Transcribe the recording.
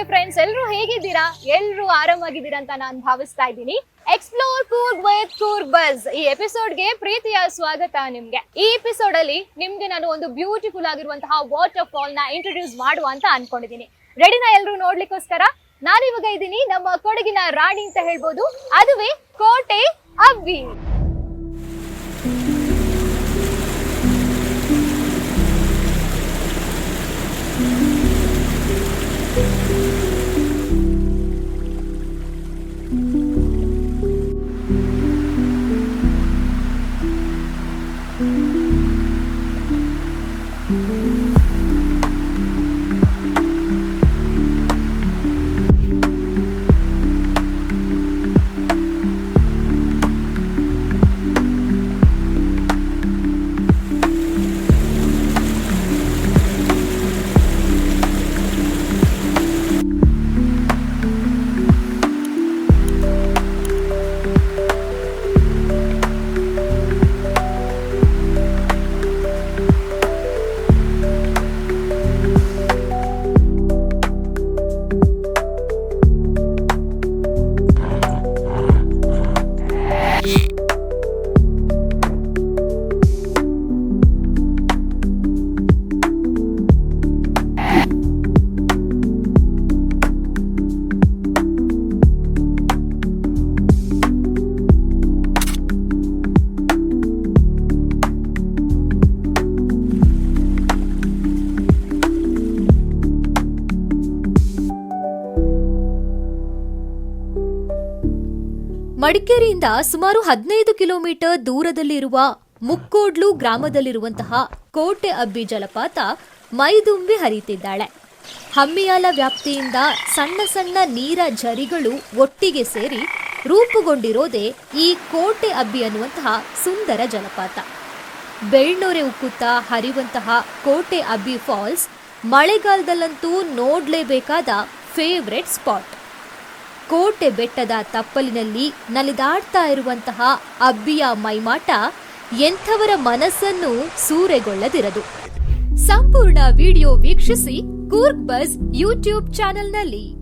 ಹೇಗಿದ್ದೀರಾ? ಎಲ್ಲರೂ ಆರಾಮಾಗಿದ್ದೀರಾ ಅಂತ ನಾನು ಭಾವಿಸ್ತಾ ಇದ್ದೀನಿ. Explore Coorg with Coorg bus ಈ ಎಪಿಸೋಡ್ಗೆ ಪ್ರೀತಿಯ ಸ್ವಾಗತ ನಿಮ್ಗೆ. ಈ ಎಪಿಸೋಡ್ ಅಲ್ಲಿ ನಿಮ್ಗೆ ನಾನು ಒಂದು ಬ್ಯೂಟಿಫುಲ್ ಆಗಿರುವಂತಹ ವಾಟರ್ ಫಾಲ್ನ ಇಂಟ್ರೊಡ್ಯೂಸ್ ಮಾಡುವ ಅಂತ ಅನ್ಕೊಂಡಿದ್ದೀನಿ. ರೆಡಿನ ಎಲ್ರು ನೋಡ್ಲಿಕ್ಕೋಸ್ಕರ? ನಾನಿವಾಗ ಇದ್ದೀನಿ ನಮ್ಮ ಕೊಡಗಿನ ರಾಣಿ ಅಂತ ಹೇಳ್ಬೋದು. ಅದುವೇ ಕೋಟೆ ಅಬ್ಬಿ ಮಡಿಕೇರಿಯಿಂದ ಸುಮಾರು ಹದಿನೈದು ಕಿಲೋಮೀಟರ್ ದೂರದಲ್ಲಿರುವ ಮುಕ್ಕೋಡ್ಲು ಗ್ರಾಮದಲ್ಲಿರುವಂತಹ ಕೋಟೆ ಅಬ್ಬಿ ಜಲಪಾತ ಮೈದುಂಬಿ ಹರಿಯುತ್ತಿದ್ದಾಳೆ. ಹಮ್ಮಿಯಾಲ ವ್ಯಾಪ್ತಿಯಿಂದ ಸಣ್ಣ ಸಣ್ಣ ನೀರ ಝರಿಗಳು ಒಟ್ಟಿಗೆ ಸೇರಿ ರೂಪುಗೊಂಡಿರೋದೇ ಈ ಕೋಟೆ ಅಬ್ಬಿ ಅನ್ನುವಂತಹ ಸುಂದರ ಜಲಪಾತ. ಬೆಳ್ನೊರೆ ಉಕ್ಕುತ್ತಾ ಹರಿಯುವಂತಹ ಕೋಟೆ ಅಬ್ಬಿ ಫಾಲ್ಸ್ ಮಳೆಗಾಲದಲ್ಲಂತೂ ನೋಡಲೇಬೇಕಾದ ಫೇವ್ರೆಟ್ ಸ್ಪಾಟ್. ಕೋಟೆ ಬೆಟ್ಟದ ತಪ್ಪಲಿನಲ್ಲಿ ನಲಿದಾಡ್ತಾ ಇರುವಂತಹ ಅಬ್ಬಿಯ ಮೈಮಾಟ ಎಂಥವರ ಮನಸ್ಸನ್ನು ಸೂರೆಗೊಳ್ಳದಿರದು. ಸಂಪೂರ್ಣ ವಿಡಿಯೋ ವೀಕ್ಷಿಸಿ ಕೂರ್ಗ್ ಬಸ್ ಯೂಟ್ಯೂಬ್ ಚಾನೆಲ್ನಲ್ಲಿ.